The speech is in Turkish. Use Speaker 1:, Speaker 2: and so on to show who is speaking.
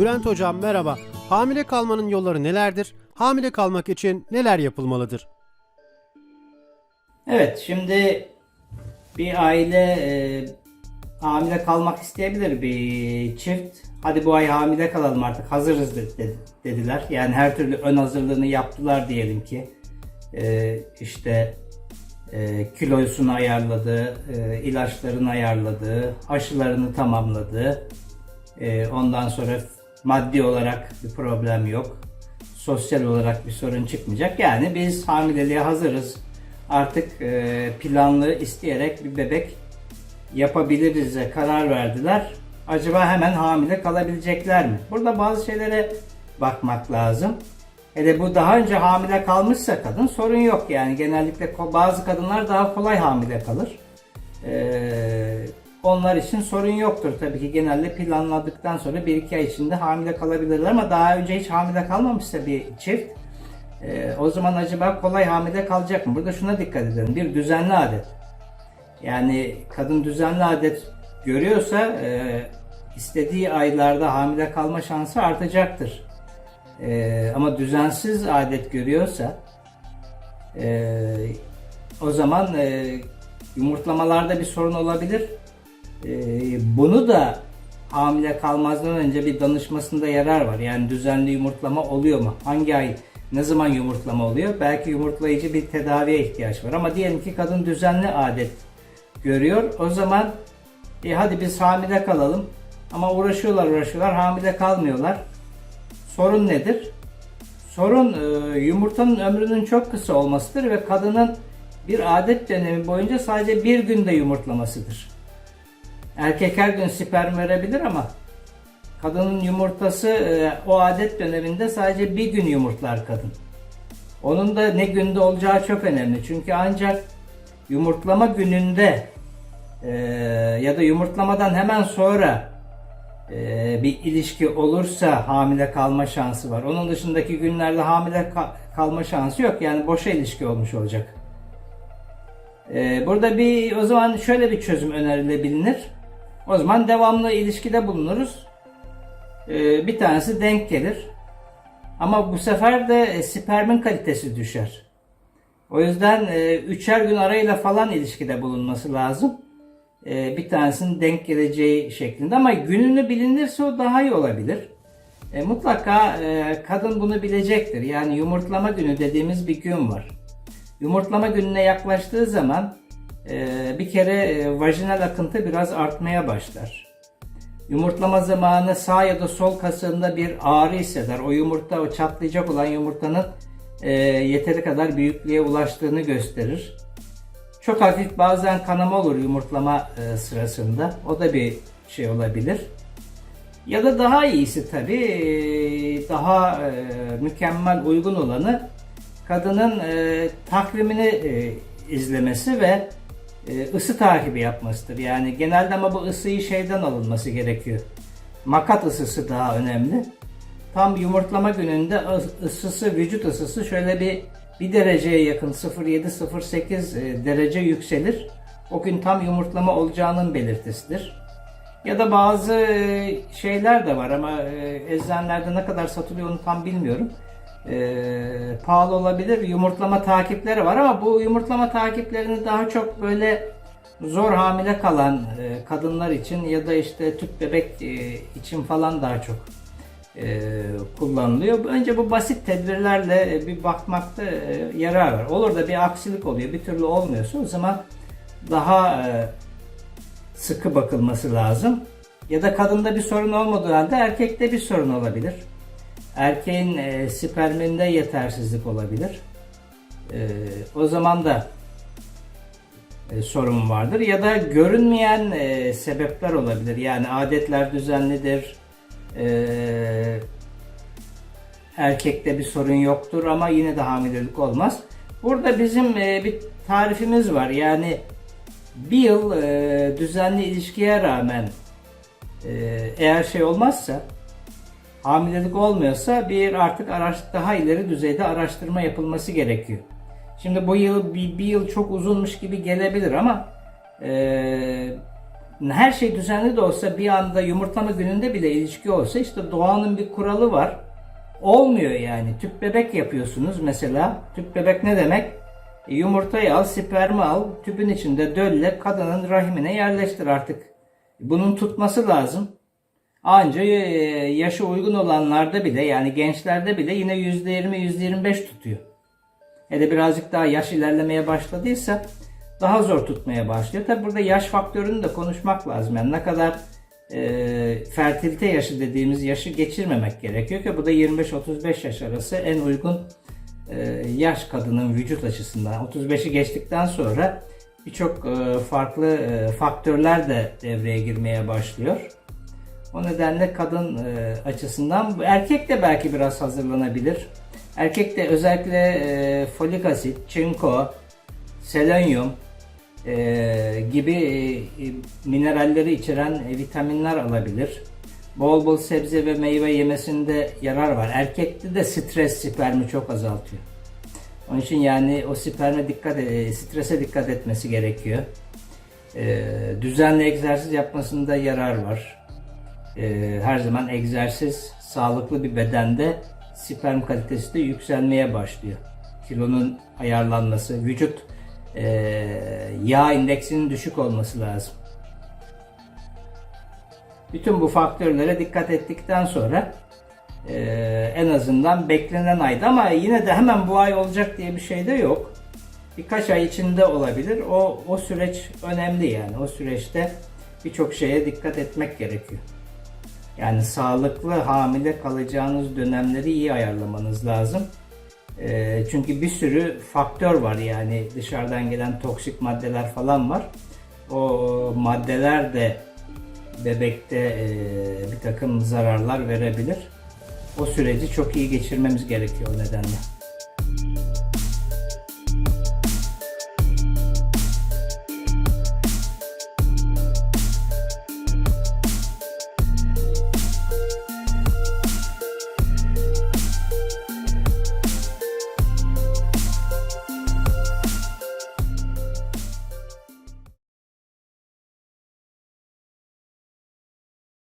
Speaker 1: Bülent Hocam merhaba. Hamile kalmanın yolları nelerdir? Hamile kalmak için neler yapılmalıdır?
Speaker 2: Evet, şimdi bir aile e, hamile kalmak isteyebilir bir çift. Hadi bu ay hamile kalalım artık hazırız de- de- dediler. Yani her türlü ön hazırlığını yaptılar diyelim ki. E, işte e, kilosunu ayarladı, e, ilaçlarını ayarladı, aşılarını tamamladı. E, ondan sonra maddi olarak bir problem yok. Sosyal olarak bir sorun çıkmayacak. Yani biz hamileliğe hazırız. Artık e, planlı isteyerek bir bebek yapabiliriz'e karar verdiler. Acaba hemen hamile kalabilecekler mi? Burada bazı şeylere bakmak lazım. Hele bu daha önce hamile kalmışsa kadın sorun yok yani genellikle bazı kadınlar daha kolay hamile kalır. Ee, onlar için sorun yoktur tabii ki genelde planladıktan sonra 1-2 ay içinde hamile kalabilirler ama daha önce hiç hamile kalmamışsa bir çift e, o zaman acaba kolay hamile kalacak mı? Burada şuna dikkat edelim. Bir düzenli adet. Yani kadın düzenli adet görüyorsa e, istediği aylarda hamile kalma şansı artacaktır. E, ama düzensiz adet görüyorsa e, o zaman e, yumurtlamalarda bir sorun olabilir. E, bunu da hamile kalmazdan önce bir danışmasında yarar var. Yani düzenli yumurtlama oluyor mu? Hangi ay ne zaman yumurtlama oluyor? Belki yumurtlayıcı bir tedaviye ihtiyaç var. Ama diyelim ki kadın düzenli adet görüyor. O zaman e, hadi biz hamile kalalım. Ama uğraşıyorlar uğraşıyorlar hamile kalmıyorlar. Sorun nedir? Sorun e, yumurtanın ömrünün çok kısa olmasıdır ve kadının bir adet dönemi boyunca sadece bir günde yumurtlamasıdır. Erkek her gün sperm verebilir ama kadının yumurtası e, o adet döneminde sadece bir gün yumurtlar kadın. Onun da ne günde olacağı çok önemli. Çünkü ancak yumurtlama gününde e, ya da yumurtlamadan hemen sonra e, bir ilişki olursa hamile kalma şansı var. Onun dışındaki günlerde hamile ka- kalma şansı yok. Yani boşa ilişki olmuş olacak. Burada bir o zaman şöyle bir çözüm önerilebilir. O zaman devamlı ilişkide bulunuruz. E, bir tanesi denk gelir. Ama bu sefer de e, spermin kalitesi düşer. O yüzden e, üçer gün arayla falan ilişkide bulunması lazım. E, bir tanesinin denk geleceği şeklinde ama gününü bilinirse o daha iyi olabilir. Mutlaka kadın bunu bilecektir. Yani yumurtlama günü dediğimiz bir gün var. Yumurtlama gününe yaklaştığı zaman bir kere e, vajinal akıntı biraz artmaya başlar. Yumurtlama zamanı sağ ya da sol kasığında bir ağrı hisseder. O yumurta, o çatlayacak olan yumurtanın e, yeteri kadar büyüklüğe ulaştığını gösterir. Çok hafif bazen kanama olur yumurtlama e, sırasında. O da bir şey olabilir. Ya da daha iyisi tabii e, daha e, mükemmel uygun olanı kadının e, takvimini e, izlemesi ve ısı takibi yapmasıdır. Yani genelde ama bu ısıyı şeyden alınması gerekiyor. Makat ısısı daha önemli. Tam yumurtlama gününde ıs- ısısı, vücut ısısı şöyle bir bir dereceye yakın 0.7-0.8 e, derece yükselir. O gün tam yumurtlama olacağının belirtisidir. Ya da bazı e, şeyler de var ama e, eczanelerde ne kadar satılıyor onu tam bilmiyorum. E, pahalı olabilir. Yumurtlama takipleri var ama bu yumurtlama takiplerini daha çok böyle zor hamile kalan e, kadınlar için ya da işte tüp bebek e, için falan daha çok e, kullanılıyor. Önce bu basit tedbirlerle e, bir bakmakta e, yarar var. Olur da bir aksilik oluyor, bir türlü olmuyorsa o zaman daha e, sıkı bakılması lazım. Ya da kadında bir sorun olmadığı halde erkekte bir sorun olabilir. Erkeğin e, sperminde yetersizlik olabilir. E, o zaman da e, sorun vardır. Ya da görünmeyen e, sebepler olabilir. Yani adetler düzenlidir. E, erkekte bir sorun yoktur ama yine de hamilelik olmaz. Burada bizim e, bir tarifimiz var. Yani bir yıl e, düzenli ilişkiye rağmen e, eğer şey olmazsa hamilelik olmuyorsa bir artık araş, daha ileri düzeyde araştırma yapılması gerekiyor. Şimdi bu yıl bir, bir yıl çok uzunmuş gibi gelebilir ama e, her şey düzenli de olsa bir anda yumurtlama gününde bile ilişki olsa işte doğanın bir kuralı var. Olmuyor yani. Tüp bebek yapıyorsunuz mesela. Tüp bebek ne demek? E, Yumurtayı al, spermi al, tüpün içinde dölle kadının rahimine yerleştir artık. Bunun tutması lazım. Anca e, yaşı uygun olanlarda bile yani gençlerde bile yine %20 %25 tutuyor. Hele birazcık daha yaş ilerlemeye başladıysa daha zor tutmaya başlıyor. Tabi burada yaş faktörünü de konuşmak lazım. Yani ne kadar e, fertilite yaşı dediğimiz yaşı geçirmemek gerekiyor ki bu da 25-35 yaş arası en uygun e, yaş kadının vücut açısından. 35'i geçtikten sonra birçok e, farklı e, faktörler de devreye girmeye başlıyor. O nedenle kadın e, açısından erkek de belki biraz hazırlanabilir. Erkek de özellikle e, folik asit, çinko, selenyum e, gibi e, e, mineralleri içeren e, vitaminler alabilir. Bol bol sebze ve meyve yemesinde yarar var. Erkekte de stres spermi çok azaltıyor. Onun için yani o sperme dikkat e, strese dikkat etmesi gerekiyor. E, düzenli egzersiz yapmasında yarar var. E, her zaman egzersiz sağlıklı bir bedende sperm kalitesi de yükselmeye başlıyor. Kilonun ayarlanması, vücut e, yağ indeksinin düşük olması lazım. Bütün bu faktörlere dikkat ettikten sonra e, en azından beklenen ayda ama yine de hemen bu ay olacak diye bir şey de yok. Birkaç ay içinde olabilir. O, o süreç önemli yani. O süreçte birçok şeye dikkat etmek gerekiyor. Yani sağlıklı hamile kalacağınız dönemleri iyi ayarlamanız lazım. E, çünkü bir sürü faktör var yani dışarıdan gelen toksik maddeler falan var. O maddeler de bebekte e, bir takım zararlar verebilir. O süreci çok iyi geçirmemiz gerekiyor o nedenle.